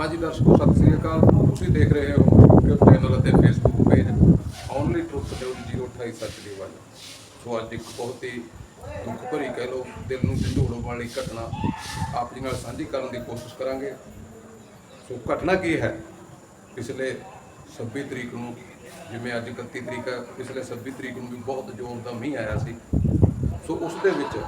ਹਾਂਜੀ ਦਰਸ਼ਕੋ, ਸਤਿ ਸ੍ਰੀ ਅਕਾਲ। ਤੁਸੀਂ ਦੇਖ ਰਹੇ ਹੋ YouTube ਚੈਨਲ ਅਤੇ Facebook page only truth news 028 ਸੱਚ ਦੀ ਵੱਲ। ਸੋ ਅੱਜ ਇੱਕ ਬਹੁਤ ਹੀ ਦੁੱਖ ਭਰੀ ਕਹਿ ਲਓ, ਦਿਲ ਨੂੰ ਝੰਡੋੜਨ ਵਾਲੀ ਘਟਨਾ ਆਪ ਜੀ ਨਾਲ ਸਾਂਝੀ ਕਰਨ ਦੀ ਕੋਸ਼ਿਸ਼ ਕਰਾਂਗੇ। ਸੋ ਘਟਨਾ ਕੀ ਹੈ? ਪਿਛਲੇ 26 ਤਰੀਕ ਨੂੰ, ਜਿਵੇਂ ਅੱਜ 31 ਤਰੀਕ ਹੈ, ਪਿਛਲੇ 26 ਤਰੀਕ ਨੂੰ ਵੀ ਬਹੁਤ ਜ਼ੋਰ ਦਾ ਮੀਂਹ ਆਇਆ ਸੀ। ਸੋ ਉਸ ਦੇ ਵਿੱਚ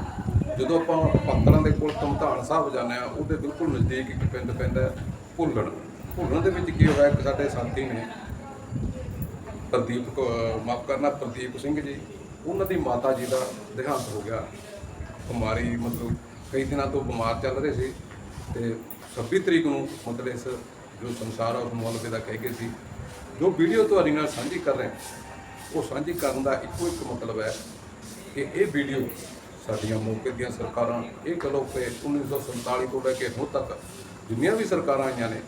ਜਦੋਂ ਆਪਾਂ ਪੰਤਲਾਂ ਦੇ ਕੋਲ ਤਮਤਾਨ ਸਾਹਿਬ ਜਾਂਦੇ ਆ ਉਹਦੇ ਬਿਲਕੁਲ ਨਜ਼ਦੀਕ ਇੱਕ ਪਿੰਡ ਪੈਂਦਾ ਭੁੱਲਣ। ਭੁੱਲਣ ਦੇ ਵਿੱਚ ਕੀ ਹੋਇਆ? ਇੱਕ ਸਾਡੇ ਸਾਥੀ ਨੇ ਪ੍ਰਦੀਪ ਮਾਫ ਕਰਨਾ, ਪ੍ਰਦੀਪ ਸਿੰਘ ਜੀ, ਉਹਨਾਂ ਦੀ ਮਾਤਾ ਜੀ ਦਾ ਦੇਹਾਂਤ ਹੋ ਗਿਆ। ਬਿਮਾਰੀ ਮਤਲਬ ਕਈ ਦਿਨਾਂ ਤੋਂ ਬਿਮਾਰ ਚੱਲ ਰਹੇ ਸੀ ਤੇ 26 ਤਰੀਕ ਨੂੰ ਮਤਲਬ ਇਸ ਜੋ ਸੰਸਾਰ ਆ, ਉਸ ਨੂੰ ਅਲਵਿਦਾ ਕਹਿ ਕੇ ਸੀ ਜੋ ਵੀਡੀਓ ਤੁਹਾਡੇ ਨਾਲ ਸਾਂਝੀ ਕਰ ਰਹੇ ਉਹ ਸਾਂਝੀ ਕਰਨ ਦਾ ਇੱਕੋ ਇੱਕ ਮਤਲਬ ਹੈ ਕਿ ਇਹ ਵੀਡੀਓ ਸਾਡੀਆਂ ਮੌਕੇ ਦੀਆਂ ਸਰਕਾਰਾਂ ਇਹ ਕਹੋ ਕਿ 1947 ਤੋਂ ਲੈ ਕੇ ਹੁਣ ਤੱਕ ਜਿੰਨੀਆਂ ਵੀ ਸਰਕਾਰਾਂ ਆਈਆਂ ਨੇ,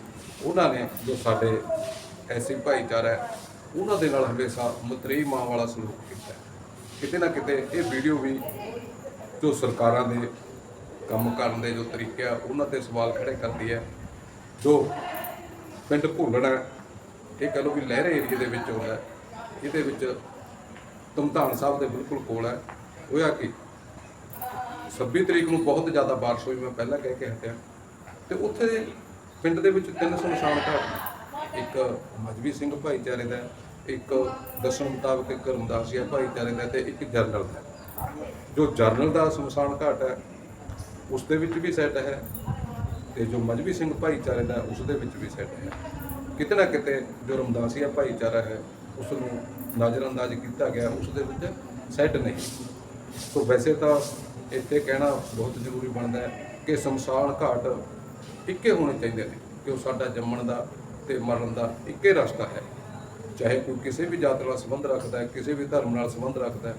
ਉਹਨਾਂ ਨੇ ਜੋ ਸਾਡੇ ਐਸੀ ਭਾਈਚਾਰਾ ਹੈ, ਉਹਨਾਂ ਦੇ ਨਾਲ ਹਮੇਸ਼ਾ ਮਤਰੇਈ ਮਾਂ ਵਾਲਾ ਸਲੂਕ ਕੀਤਾ ਕਿਤੇ ਨਾ ਕਿਤੇ ਇਹ ਵੀਡੀਓ ਵੀ ਜੋ ਸਰਕਾਰਾਂ ਦੇ ਕੰਮ ਕਰਨ ਦੇ ਜੋ ਤਰੀਕੇ ਆ, ਉਹਨਾਂ ਤੇ ਸਵਾਲ ਖੜੇ ਕਰਦੀ ਹੈ। ਜੋ ਪਿੰਡ ਭੁੱਲਣਾ ਇਹ ਕਹ ਲਓ ਵੀ ਲਹਿਰੇ ਏਰੀਏ ਦੇ ਵਿੱਚ ਆਉਂਦਾ ਹੈ। ਇਹਦੇ ਵਿੱਚ ਤੁਮਧਾਨ ਸਾਹਿਬ ਦੇ ਬਿਲਕੁਲ ਕੋਲ ਹੈ। ਹੋਇਆ ਕਿ? 26 ਤਰੀਕ ਨੂੰ ਬਹੁਤ ਜ਼ਿਆਦਾ ਬਾਰਿਸ਼ ਹੋਈ, ਮੈਂ ਪਹਿਲਾਂ ਕਹਿ ਕੇ ਹਟਿਆ। ਤੇ ਉੱਥੇ ਪਿੰਡ ਦੇ ਵਿੱਚ ਤਿੰਨ ਸ਼ਮਸ਼ਾਨ ਘਾਟ ਨੇ। ਇੱਕ ਮਜਬੀ ਸਿੰਘ ਭਾਈਚਾਰੇ ਦਾ, ਇੱਕ ਦੱਸਣ ਮੁਤਾਬਕ ਇੱਕ ਰਮਦਾਸੀਆ ਭਾਈਚਾਰੇ ਦਾ ਤੇ ਇੱਕ ਜਰਨਲ ਦਾ। ਜੋ ਜਰਨਲ ਦਾ ਸ਼ਮਸ਼ਾਨ ਘਾਟ ਹੈ, ਉਸ ਦੇ ਵਿੱਚ ਵੀ ਸੈੱਟ ਹੈ ਤੇ ਜੋ ਮਜਬੀ ਸਿੰਘ ਭਾਈਚਾਰੇ ਦਾ, ਉਸ ਦੇ ਵਿੱਚ ਵੀ ਸੈੱਟ ਹੈ। ਕਿਤੇ ਨਾ ਕਿਤੇ ਜੋ ਰਮਦਾਸੀਆ ਭਾਈਚਾਰਾ ਹੈ, ਉਸ ਨੂੰ ਨਜ਼ਰਅੰਦਾਜ਼ ਕੀਤਾ ਗਿਆ, ਉਸ ਦੇ ਵਿੱਚ ਸੈੱਟ ਨਹੀਂ। ਸੋ ਵੈਸੇ ਤਾਂ ਇੱਥੇ ਕਹਿਣਾ ਬਹੁਤ ਜ਼ਰੂਰੀ ਬਣਦਾ ਹੈ ਕਿ ਸ਼ਮਸ਼ਾਨ ਘਾਟ ਇੱਕੇ ਹੋਣੇ ਚਾਹੀਦੇ ਨੇ ਕਿ ਉਹ ਸਾਡਾ ਜੰਮਣ ਦਾ ਤੇ ਮਰਨ ਦਾ ਇੱਕੇ ਰਸਤਾ ਹੈ। ਚਾਹੇ ਕੋਈ ਕਿਸੇ ਵੀ ਜਾਤ ਨਾਲ ਸੰਬੰਧ ਰੱਖਦਾ ਹੈ, ਕਿਸੇ ਵੀ ਧਰਮ ਨਾਲ ਸੰਬੰਧ ਰੱਖਦਾ ਹੈ,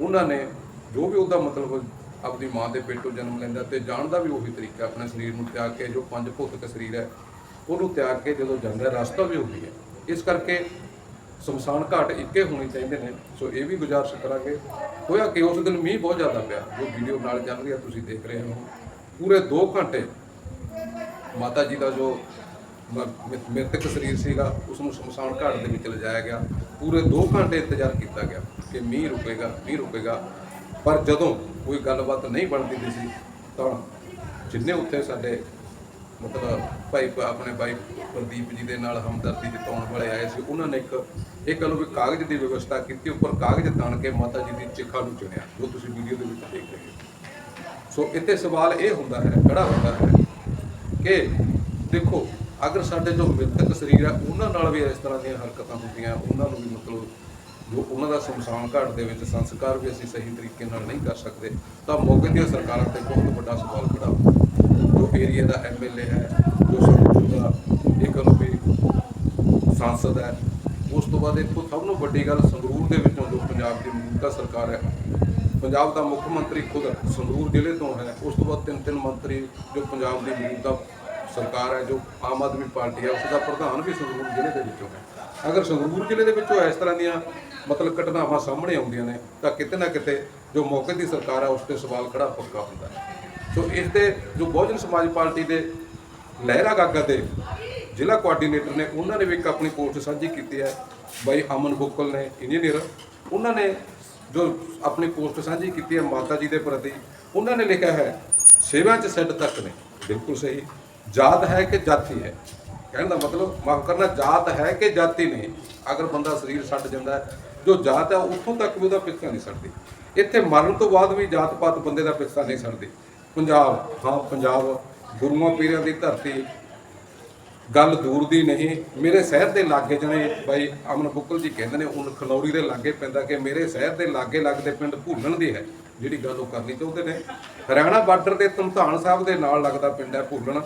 ਉਹਨਾਂ ਨੇ ਜੋ ਵੀ ਉਹਦਾ ਮਤਲਬ ਆਪਣੀ ਮਾਂ ਦੇ ਪੇਟੋਂ ਜਨਮ ਲੈਂਦਾ ਤੇ ਜਾਣ ਦਾ ਵੀ ਉਹੀ ਤਰੀਕਾ ਆਪਣੇ ਸਰੀਰ ਨੂੰ ਤਿਆਗ ਕੇ ਜੋ ਪੰਜ ਭੌਤਿਕ ਸਰੀਰ ਹੈ, ਉਹਨੂੰ ਤਿਆਗ ਕੇ ਜਦੋਂ ਜਾਂਦਾ ਰਸਤਾ ਵੀ ਉਹੀ ਹੈ। ਇਸ ਕਰਕੇ ਸ਼ਮਸ਼ਾਨ ਘਾਟ ਇੱਕੇ ਹੋਣੇ ਚਾਹੀਦੇ ਨੇ। ਸੋ ਇਹ ਵੀ ਗੁਜ਼ਾਰਿਸ਼ ਕਰਾਂਗੇ। ਹੋਇਆ ਕਿ ਉਸ ਦਿਨ ਮੀਂਹ ਬਹੁਤ ਜ਼ਿਆਦਾ ਪਿਆ। ਜੋ ਵੀਡੀਓ ਨਾਲ ਚੱਲ ਰਹੀ ਹੈ ਤੁਸੀਂ ਦੇਖ ਰਹੇ ਹੋ। ਪੂਰੇ 2 ਘੰਟੇ ਮਾਤਾ ਜੀ ਦਾ ਜੋ ਮ- ਮ੍ਰਿਤਕ ਸਰੀਰ ਸੀਗਾ ਉਸ ਨੂੰ ਸ਼ਮਸ਼ਾਨ ਘਾਟ ਦੇ ਵਿੱਚ ਲਿਜਾਇਆ ਗਿਆ। ਪੂਰੇ 2 ਘੰਟੇ ਇੰਤਜ਼ਾਰ ਕੀਤਾ ਗਿਆ ਕਿ ਮੀਂਹ ਰੁਕੇਗਾ ਮੀਂਹ ਰੁਕੇਗਾ। ਪਰ ਜਦੋਂ ਕੋਈ ਗੱਲਬਾਤ ਨਹੀਂ ਬਣਦੀ ਸੀ, ਤਾਂ ਜਿੰਨੇ ਉੱਥੇ ਸਾਡੇ ਮਤਲਬ ਭਾਈ ਆਪਣੇ ਭਾਈ ਪ੍ਰਦੀਪ ਜੀ ਦੇ ਨਾਲ ਹਮਦਰਦੀ ਜਤਾਉਣ ਵਾਲੇ ਆਏ ਸੀ, ਉਹਨਾਂ ਨੇ ਇੱਕ, ਇਹ ਕਹ ਲਓ ਵੀ ਕਾਗਜ਼ ਦੀ ਵਿਵਸਥਾ ਕੀਤੀ, ਉੱਪਰ ਕਾਗਜ਼ ਤਾਣ ਕੇ ਮਾਤਾ ਜੀ ਦੀ ਚਿਖਾ ਨੂੰ ਚੁਣਿਆ, ਜੋ ਤੁਸੀਂ ਵੀਡੀਓ ਦੇ ਵਿੱਚ ਦੇਖ ਰਹੇ ਹੋ। ਸੋ ਇੱਥੇ ਸਵਾਲ ਇਹ ਹੁੰਦਾ ਹੈ, ਖੜਾ ਹੁੰਦਾ ਹੈ ਕਿ ਦੇਖੋ, ਅਗਰ ਸਾਡੇ ਜੋ ਮ੍ਰਿਤਕ ਸਰੀਰ ਹੈ, ਉਹਨਾਂ ਨਾਲ ਵੀ ਇਸ ਤਰ੍ਹਾਂ ਦੀਆਂ ਹਰਕਤਾਂ ਹੁੰਦੀਆਂ, ਉਹਨਾਂ ਨੂੰ ਵੀ ਮਤਲਬ ਜੋ ਉਹਨਾਂ ਦਾ ਸ਼ਮਸ਼ਾਨ ਘਾਟ ਦੇ ਵਿੱਚ ਸੰਸਕਾਰ ਵੀ ਅਸੀਂ ਸਹੀ ਤਰੀਕੇ ਨਾਲ ਨਹੀਂ ਕਰ ਸਕਦੇ, ਤਾਂ ਮੌਕੇ ਦੀਆਂ ਸਰਕਾਰਾਂ ਤੇ ਬਹੁਤ ਵੱਡਾ ਸਵਾਲ ਖੜਾ ਹੁੰਦਾ ਜੋ ਏਰੀਆ ਦਾ ਐਮਐਲਏ ਹੈ, ਜੋ ਸੰਗਰੂਰ ਦਾ ਇੱਕ ਨੂੰ ਵੀ ਸੰਸਦ ਹੈ, ਉਸ ਤੋਂ ਬਾਅਦ ਇੱਕੋ ਸਭ ਨੂੰ ਵੱਡੀ ਗੱਲ ਸੰਗਰੂਰ ਦੇ ਵਿੱਚੋਂ ਜੋ ਪੰਜਾਬ ਦੀ ਮੌਜੂਦਾ ਸਰਕਾਰ ਹੈ ਪੰਜਾਬ ਦਾ ਮੁੱਖ ਮੰਤਰੀ ਖੁਦ ਸੰਗਰੂਰ ਜ਼ਿਲ੍ਹੇ ਤੋਂ ਹੈ। ਉਸ ਤੋਂ ਬਾਅਦ ਤਿੰਨ ਤਿੰਨ ਮੰਤਰੀ ਜੋ ਪੰਜਾਬ ਦੀ ਮੌਜੂਦਾ ਸਰਕਾਰ ਹੈ, ਜੋ ਆਮ ਆਦਮੀ ਪਾਰਟੀ ਹੈ ਉਸ ਦਾ ਪ੍ਰਧਾਨ ਵੀ ਸੰਗਰੂਰ ਜ਼ਿਲ੍ਹੇ ਦੇ ਵਿੱਚੋਂ ਹੈ। ਅਗਰ ਸੰਗਰੂਰ ਜ਼ਿਲ੍ਹੇ ਦੇ ਵਿੱਚੋਂ ਇਸ ਤਰ੍ਹਾਂ ਦੀਆਂ ਮਤਲਬ ਘਟਨਾਵਾਂ ਸਾਹਮਣੇ ਆਉਂਦੀਆਂ ਨੇ, ਤਾਂ ਕਿਤੇ ਨਾ ਕਿਤੇ ਜੋ ਮੌਕੇ ਦੀ ਸਰਕਾਰ ਹੈ ਉਸ ਤੇ ਸਵਾਲ ਖੜਾ ਪੱਕਾ ਹੁੰਦਾ ਹੈ। ਸੋ ਇਸ ਦੇ ਜੋ ਬਹੁਜਨ ਸਮਾਜ ਪਾਰਟੀ ਦੇ ਲਹਿਰਾ ਗਾਗਾ ਦੇ ਜ਼ਿਲ੍ਹਾ ਕੋਆਰਡੀਨੇਟਰ ਨੇ, ਉਹਨਾਂ ਨੇ ਵੀ ਇੱਕ ਆਪਣੀ ਪੋਸਟ ਸਾਂਝੀ ਕੀਤੀ ਹੈ। ਬਾਈ ਅਮਨ ਬੁੱਕਲ ਨੇ ਇੰਜੀਨੀਅਰ ਉਹਨਾਂ ਨੇ ਜੋ ਆਪਣੀ ਪੋਸਟ ਸਾਂਝੀ ਕੀਤੀ ਹੈ ਮਾਤਾ ਜੀ ਦੇ ਪ੍ਰਤੀ, ਉਹਨਾਂ ਨੇ ਲਿਖਿਆ ਹੈ, ਸੇਵਾ 'ਚ ਸਿੱਧ ਤੱਕ ਨੇ ਬਿਲਕੁਲ ਸਹੀ। ਜਾਤ ਹੈ ਕਿ ਜਾਤੀ ਹੈ? ਕਹਿਣ ਦਾ ਮਤਲਬ, ਮਾਫ ਕਰਨਾ, ਜਾਤ ਹੈ ਕਿ ਜਾਤੀ ਨਹੀਂ? ਅਗਰ ਬੰਦਾ ਸਰੀਰ ਛੱਡ ਜਾਂਦਾ ਜੋ ਜਾਤ ਹੈ, ਉੱਥੋਂ ਤੱਕ ਵੀ ਉਹਦਾ ਪਿੱਛਾ ਨਹੀਂ ਛੱਡਦੀ। ਇੱਥੇ ਮਰਨ ਤੋਂ ਬਾਅਦ ਵੀ ਜਾਤ ਪਾਤ ਬੰਦੇ ਦਾ ਪਿੱਛਾ ਨਹੀਂ ਛੱਡਦੀ। ਪੰਜਾਬ, ਹਾਂ, ਪੰਜਾਬ, ਗੁਰੂਆਂ, ਪੀਰਾਂ ਦੀ ਧਰਤੀ ਗੱਲ ਦੂਰ ਦੀ ਨਹੀਂ। ਮੇਰੇ ਸ਼ਹਿਰ ਦੇ ਲਾਗੇ ਜਣੇ ਬਾਈ ਅਮਨ ਬੁੱਕਲ ਜੀ ਕਹਿੰਦੇ ਨੇ, ਉਹ ਖਨੌਰੀ ਦੇ ਲਾਗੇ ਪੈਂਦਾ ਕਿ ਮੇਰੇ ਸ਼ਹਿਰ ਦੇ ਲਾਗੇ ਲੱਗਦੇ ਪਿੰਡ ਭੁੱਲਣ ਦੀ ਹੈ, ਜਿਹੜੀ ਗੱਲ ਉਹ ਕਰਨੀ ਚਾਹੁੰਦੇ ਨੇ। ਹਰਿਆਣਾ ਬਾਰਡਰ ਦੇ ਧਮਧਾਨ ਸਾਹਿਬ ਦੇ ਨਾਲ ਲੱਗਦਾ ਪਿੰਡ ਹੈ ਭੁੱਲਣ।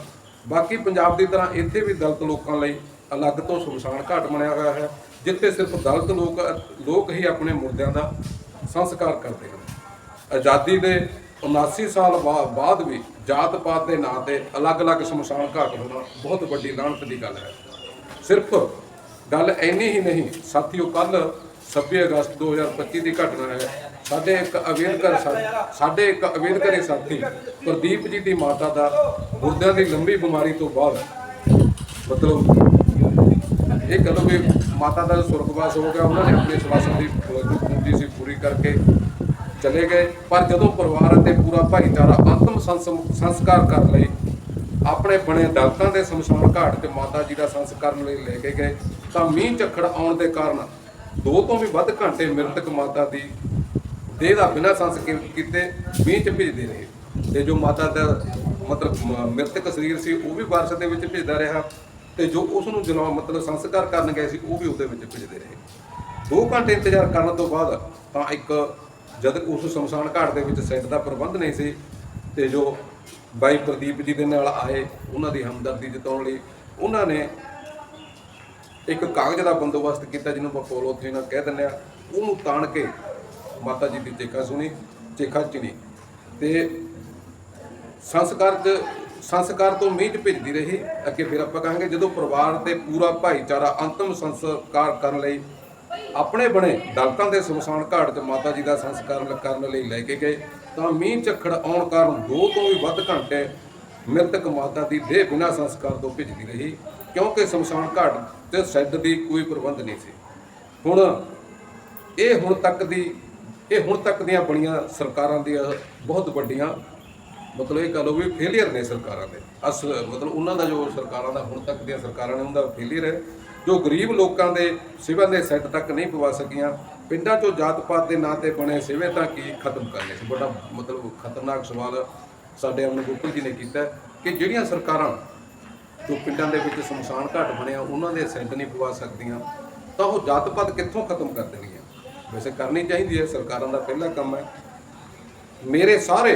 ਬਾਕੀ ਪੰਜਾਬ ਦੀ ਤਰ੍ਹਾਂ ਇੱਥੇ ਵੀ ਦਲਤ ਲੋਕਾਂ ਲਈ ਅਲੱਗ ਤੋਂ ਸ਼ਮਸ਼ਾਨ ਘਾਟ ਬਣਿਆ ਹੋਇਆ ਹੈ, ਜਿੱਥੇ ਸਿਰਫ ਦਲਤ ਲੋਕ ਲੋਕ ਹੀ ਆਪਣੇ ਮੁਰਦਿਆਂ ਦਾ ਸੰਸਕਾਰ ਕਰਦੇ ਹਨ। ਆਜ਼ਾਦੀ ਦੇ 79 ਸਾਲ ਬਾਅਦ ਵੀ ਜਾਤ ਪਾਤ ਦੇ ਨਾਂ ਤੇ ਅਲੱਗ-ਅਲੱਗ ਸ਼ਮਸ਼ਾਨ ਘਾਟ ਹੋਣਾ ਬਹੁਤ ਵੱਡੀ ਲਾਹਨਤ ਦੀ ਗੱਲ ਹੈ। ਸਿਰਫ ਗੱਲ ਇੰਨੀ ਹੀ ਨਹੀਂ, ਸਾਥੀਓ ਕੱਲ 26 ਅਗਸਤ 2025 ਦੀ ਘਟਨਾ ਹੈ। ਸਾਡੇ ਇੱਕ ਅਵੇਦਕਰ ਸਾ- ਸਾਡੇ ਇੱਕ ਅਵੇਦਕਰੀ ਸਾਥੀ ਪ੍ਰਦੀਪ ਜੀ ਦੀ ਮਾਤਾ ਦਾ ਗੁਰਦਿਆਂ ਦੀ ਲੰਬੀ ਬਿਮਾਰੀ ਤੋਂ ਬਾਅਦ ਮਤਲਬ ਇਹ ਕਦੋਂ ਵੀ ਮਾਤਾ ਦਾ ਸੁਰਗਵਾਸ ਹੋ ਗਿਆ, ਉਹਨਾਂ ਨੇ ਆਪਣੇ ਸਵਾਸਾਂ ਦੀ ਜੋ ਪੂੰਜੀ ਸੀ ਪੂਰੀ ਕਰਕੇ ਚਲੇ ਗਏ। ਪਰ ਜਦੋਂ ਪਰਿਵਾਰ ਅਤੇ ਪੂਰਾ ਭਾਈਚਾਰਾ ਅੰਤਮ ਸੰਸ- ਸੰਸਕਾਰ ਕਰਨ ਲਈ ਆਪਣੇ ਬਣੇ ਦਲਤਾਂ ਦੇ ਸ਼ਮਸ਼ਾਨ ਘਾਟ ਤੇ ਮਾਤਾ ਜੀ ਦਾ ਸੰਸਕਰਨ ਲਈ ਲੈ ਕੇ ਗਏ, ਤਾਂ ਮੀਂਹ ਝੱਖੜ ਆਉਣ ਦੇ ਕਾਰਨ ਦੋ ਤੋਂ ਵੀ ਵੱਧ ਘੰਟੇ ਮ੍ਰਿਤਕ ਮਾਤਾ ਦੀ ਦੇਹ ਦਾ ਬਿਨਾਂ ਸੰਸ ਕੀਤੇ ਮੀਂਹ ਚ ਭਿੱਜਦੇ ਰਹੇ। ਤੇ ਜੋ ਮਾਤਾ ਦਾ ਮਤਲਬ ਮ੍ਰਿਤਕ ਸਰੀਰ ਸੀ, ਉਹ ਵੀ ਬਾਰਿਸ਼ ਦੇ ਵਿੱਚ ਭਿੱਜਦਾ ਰਿਹਾ ਤੇ ਜੋ ਉਸ ਨੂੰ ਜਲਾ ਮਤਲਬ ਸੰਸਕਾਰ ਕਰਨ ਗਏ ਸੀ, ਉਹ ਵੀ ਉਹਦੇ ਵਿੱਚ ਭਿੱਜਦੇ ਰਹੇ। 2 ਘੰਟੇ ਇੰਤਜ਼ਾਰ ਕਰਨ ਤੋਂ ਬਾਅਦ ਤਾਂ ਇੱਕ ਜਦ ਉਸ ਸ਼ਮਸ਼ਾਨ ਘਾਟ ਦੇ ਵਿੱਚ ਸੈੱਟ ਦਾ ਪ੍ਰਬੰਧ ਨਹੀਂ ਸੀ ਤੇ ਜੋ ਬਾਈ ਪ੍ਰਦੀਪ ਜੀ ਦੇ ਨਾਲ ਆਏ, ਉਹਨਾਂ ਦੀ ਹਮਦਰਦੀ ਜਤਾਉਣ ਲਈ ਉਹਨਾਂ ਨੇ ਇੱਕ ਕਾਗਜ਼ ਦਾ ਬੰਦੋਬਸਤ ਕੀਤਾ ਜਿਹਨੂੰ ਆਪਾਂ ਪੋਲੋਥੀਨ ਕਹਿ ਦਿੰਦੇ ਆ ਉਹਨੂੰ ਤਾਣ ਕੇ ਮਾਤਾ ਜੀ ਦੀ ਚੇਖਾ ਸੁਣੀ, ਚੇਖਾ ਚਿਣੀ। ਤੇ ਸੰਸਕਾਰ ਚ, ਸੰਸਕਾਰ ਤੋਂ ਮੀਂਹ ਚ ਭਿੱਜਦੀ ਰਹੀ। ਅੱਗੇ ਫਿਰ ਆਪਾਂ ਕਹਾਂਗੇ ਜਦੋਂ ਪਰਿਵਾਰ ਤੇ ਪੂਰਾ ਭਾਈਚਾਰਾ ਅੰਤਮ ਸੰਸਕਾਰ ਕਰਨ ਲਈ ਆਪਣੇ ਬਣੇ ਦਲਤਾਂ ਦੇ ਸ਼ਮਸ਼ਾਨ ਘਾਟ 'ਚ ਮਾਤਾ ਜੀ ਦਾ ਸੰਸਕਾਰ ਕਰਨ ਲਈ ਲੈ ਕੇ ਗਏ, ਤਾਂ ਮੀਂਹ ਝੱਖੜ ਆਉਣ ਕਾਰਨ ਦੋ ਤੋਂ ਵੀ ਵੱਧ ਘੰਟੇ ਮ੍ਰਿਤਕ ਮਾਤਾ ਦੀ ਦੇਹ ਬਿਨਾਂ ਸੰਸਕਾਰ ਤੋਂ ਭਿੱਜਦੀ ਰਹੀ, ਕਿਉਂਕਿ ਸ਼ਮਸ਼ਾਨ ਘਾਟ ਤੇ ਸੈੱਡ ਦੀ ਕੋਈ ਪ੍ਰਬੰਧ ਨਹੀਂ ਸੀ। ਹੁਣ ਇਹ ਹੁਣ ਤੱਕ ਦੀ, ਇਹ ਹੁਣ ਤੱਕ ਦੀਆਂ ਬਣੀਆਂ ਸਰਕਾਰਾਂ ਦੀਆਂ ਬਹੁਤ ਵੱਡੀਆਂ, ਮਤਲਬ ਇਹ ਕਹ ਲਓ ਵੀ ਫੇਲਿਅਰ ਨੇ ਸਰਕਾਰਾਂ ਦੇ। ਅਸ ਮਤਲਬ ਉਹਨਾਂ ਦਾ ਜੋ ਸਰਕਾਰਾਂ ਦਾ ਹੁਣ ਤੱਕ ਦੀਆਂ ਸਰਕਾਰਾਂ ਨੇ ਉਹਦਾ ਫੇਲਿਅਰ ਹੈ। ਜੋ ਗਰੀਬ ਲੋਕਾਂ ਦੇ ਸਿਵਲ ਦੇ ਸੈੱਟ ਤੱਕ ਨਹੀਂ ਪਵਾ ਸਕੀਆਂ, ਪਿੰਡਾਂ 'ਚੋਂ ਜਾਤ ਪਾਤ ਦੇ ਨਾਂ ਤੇ ਬਣੇ ਸਿਵੇ ਤਾਂ ਕੀ ਖਤਮ ਕਰਨੇ ਸੀ ਬੜਾ ਮਤਲਬ ਖਤਰਨਾਕ ਸਵਾਲ ਸਾਡੇ ਅਮਨ ਗੁੱਪਲ ਜੀ ਨੇ ਕੀਤਾ ਕਿ ਜਿਹੜੀਆਂ ਸਰਕਾਰਾਂ ਜੋ ਪਿੰਡਾਂ ਦੇ ਵਿੱਚ ਸ਼ਮਸ਼ਾਨ ਘਾਟ ਬਣਿਆ, ਉਹਨਾਂ ਦੇ ਸੈੱਟ ਨਹੀਂ ਪਵਾ ਸਕਦੀਆਂ, ਤਾਂ ਉਹ ਜਾਤ ਪਾਤ ਕਿੱਥੋਂ ਖਤਮ ਕਰ ਦੇਣਗੀਆਂ? ਵੈਸੇ ਕਰਨੀ ਚਾਹੀਦੀ ਹੈ, ਸਰਕਾਰਾਂ ਦਾ ਪਹਿਲਾ ਕੰਮ ਹੈ। ਮੇਰੇ ਸਾਰੇ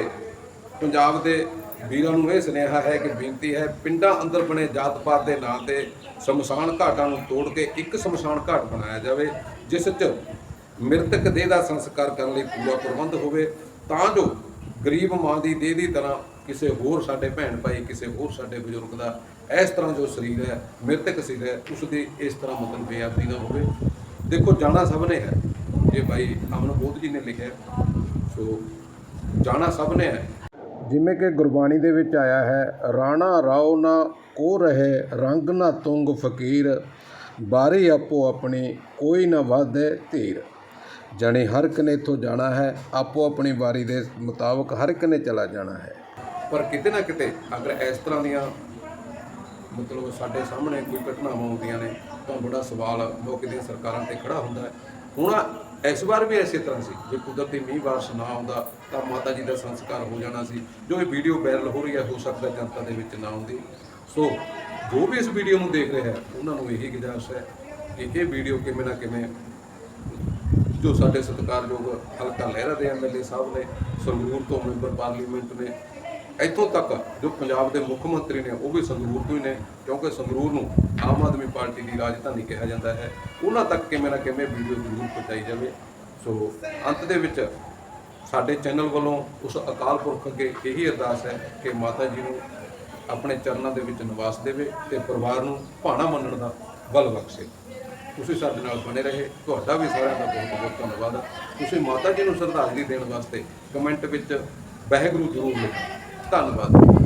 ਪੰਜਾਬ ਦੇ ਵੀਰਾਂ ਨੂੰ ਇਹ ਸੁਨੇਹਾ ਹੈ ਕਿ ਬੇਨਤੀ ਹੈ, ਪਿੰਡਾਂ ਅੰਦਰ ਬਣੇ ਜਾਤ ਪਾਤ ਦੇ ਨਾਂ ਤੇ ਸ਼ਮਸ਼ਾਨ ਘਾਟਾਂ ਨੂੰ ਤੋੜ ਕੇ ਇੱਕ ਸ਼ਮਸ਼ਾਨ ਘਾਟ ਬਣਾਇਆ ਜਾਵੇ, ਜਿਸ 'ਚ ਮ੍ਰਿਤਕ ਦੇਹ ਦਾ ਸੰਸਕਾਰ ਕਰਨ ਲਈ ਪੂਰਾ ਪ੍ਰਬੰਧ ਹੋਵੇ, ਤਾਂ ਜੋ ਗਰੀਬ ਮਾਂ ਦੀ ਦੇਹ ਦੀ ਤਰ੍ਹਾਂ ਕਿਸੇ ਹੋਰ ਸਾਡੇ ਭੈਣ ਭਾਈ, ਕਿਸੇ ਹੋਰ ਸਾਡੇ ਬਜ਼ੁਰਗ ਦਾ ਇਸ ਤਰ੍ਹਾਂ ਜੋ ਸਰੀਰ ਹੈ, ਮ੍ਰਿਤਕ ਸਰੀਰ ਹੈ, ਉਸ ਦੀ ਇਸ ਤਰ੍ਹਾਂ ਮਤਲਬ ਬੇਅਦਬੀ ਨਾ ਹੋਵੇ। ਦੇਖੋ, ਜਾਣਾ ਸਭ ਨੇ ਹੈ। ਇਹ ਭਾਈ ਅਮਨ ਬੋਧ ਜੀ ਨੇ ਲਿਖਿਆ ਸੋ, ਜਾਣਾ ਸਭ ਨੇ ਹੈ। ਜਿਵੇਂ ਕਿ ਗੁਰਬਾਣੀ ਦੇ ਵਿੱਚ ਆਇਆ ਹੈ, ਰਾਣਾ ਰਾਓ ਨਾ ਕੋ ਰਹੇ, ਰੰਗ ਨਾ ਤੁੰਗ ਫਕੀਰ, ਬਾਰੀ ਆਪੋ ਆਪਣੀ ਕੋਈ ਨਾ ਵਾਧੇ ਧੀਰ। ਜਾਣੀ ਹਰ ਇੱਕ ਨੇ ਇੱਥੋਂ ਜਾਣਾ ਹੈ, ਆਪੋ ਆਪਣੀ ਵਾਰੀ ਦੇ ਮੁਤਾਬਕ ਹਰ ਇੱਕ ਨੇ ਚਲਾ ਜਾਣਾ ਹੈ। ਪਰ ਕਿਤੇ ਨਾ ਕਿਤੇ ਅਗਰ ਇਸ ਤਰ੍ਹਾਂ ਦੀਆਂ ਮਤਲਬ ਸਾਡੇ ਸਾਹਮਣੇ ਕੋਈ ਘਟਨਾਵਾਂ ਆਉਂਦੀਆਂ ਨੇ, ਤਾਂ ਬੜਾ ਸਵਾਲ ਲੋਕ ਦੀਆਂ ਸਰਕਾਰਾਂ ਤੇ ਖੜਾ ਹੁੰਦਾ ਹੈ। ਹੁਣ ਇਸ ਵਾਰ ਵੀ ਇਸੇ ਤਰ੍ਹਾਂ ਸੀ। ਜੇ ਕੁਦਰਤੀ ਮੀਂਹ ਬਾਰਿਸ਼ ਨਾ ਆਉਂਦਾ, ਤਾਂ ਮਾਤਾ ਜੀ ਦਾ ਸੰਸਕਾਰ ਹੋ ਜਾਣਾ ਸੀ। ਜੋ ਇਹ ਵੀਡੀਓ ਵਾਇਰਲ ਹੋ ਰਹੀ ਹੈ, ਹੋ ਸਕਦਾ ਜਨਤਾ ਦੇ ਵਿੱਚ ਨਾ ਆਉਂਦੀ। ਸੋ, ਜੋ ਵੀ ਇਸ ਵੀਡੀਓ ਨੂੰ ਦੇਖ ਰਿਹਾ ਹੈ, ਉਹਨਾਂ ਨੂੰ ਇਹੀ ਗੁਜ਼ਾਰਿਸ਼ ਹੈ ਕਿ ਇਹ ਵੀਡੀਓ ਕਿਵੇਂ ਨਾ ਕਿਵੇਂ ਜੋ ਸਾਡੇ ਸਤਿਕਾਰਯੋਗ ਹਲਕਾ ਲਹਿਰਾ ਦੇ ਐਮਐਲਏ ਸਾਹਿਬ ਨੇ, ਸੰਗਰੂਰ ਤੋਂ ਮੈਂਬਰ ਪਾਰਲੀਮੈਂਟ ਨੇ ਇੱਥੋਂ ਤੱਕ ਜੋ ਪੰਜਾਬ ਦੇ ਮੁੱਖ ਮੰਤਰੀ ਨੇ, ਉਹ ਵੀ ਸੰਗਰੂਰ ਤੋਂ ਹੀ ਨੇ, ਕਿਉਂਕਿ ਸੰਗਰੂਰ ਨੂੰ ਆਮ ਆਦਮੀ ਪਾਰਟੀ ਦੀ ਰਾਜਧਾਨੀ ਕਿਹਾ ਜਾਂਦਾ ਹੈ। ਉਹਨਾਂ ਤੱਕ ਕਿਵੇਂ ਨਾ ਕਿਵੇਂ ਵੀਡੀਓ ਜ਼ਰੂਰ ਪਹੁੰਚਾਈ ਜਾਵੇ। ਸੋ ਅੰਤ ਦੇ ਵਿੱਚ ਸਾਡੇ ਚੈਨਲ ਵੱਲੋਂ ਉਸ ਅਕਾਲ ਪੁਰਖ ਅੱਗੇ ਇਹੀ ਅਰਦਾਸ ਹੈ ਕਿ ਮਾਤਾ ਜੀ ਨੂੰ ਆਪਣੇ ਚਰਨਾਂ ਦੇ ਵਿੱਚ ਨਿਵਾਸ ਦੇਵੇ ਤੇ ਪਰਿਵਾਰ ਨੂੰ ਭਾਣਾ ਮੰਨਣ ਦਾ ਬਲ ਬਖਸ਼ੇ। ਤੁਸੀਂ ਸਾਡੇ ਨਾਲ ਬਣੇ ਰਹੇ। ਤੁਹਾਡਾ ਵੀ ਸਾਰਿਆਂ ਦਾ ਬਹੁਤ ਬਹੁਤ ਧੰਨਵਾਦ। ਤੁਸੀਂ ਮਾਤਾ ਜੀ ਨੂੰ ਸ਼ਰਧਾਂਜਲੀ ਦੇਣ ਵਾਸਤੇ ਕਮੈਂਟ ਵਿੱਚ ਵਾਹਿਗੁਰੂ ਜ਼ਰੂਰ ਲਿਖੋ। ਧੰਨਵਾਦ।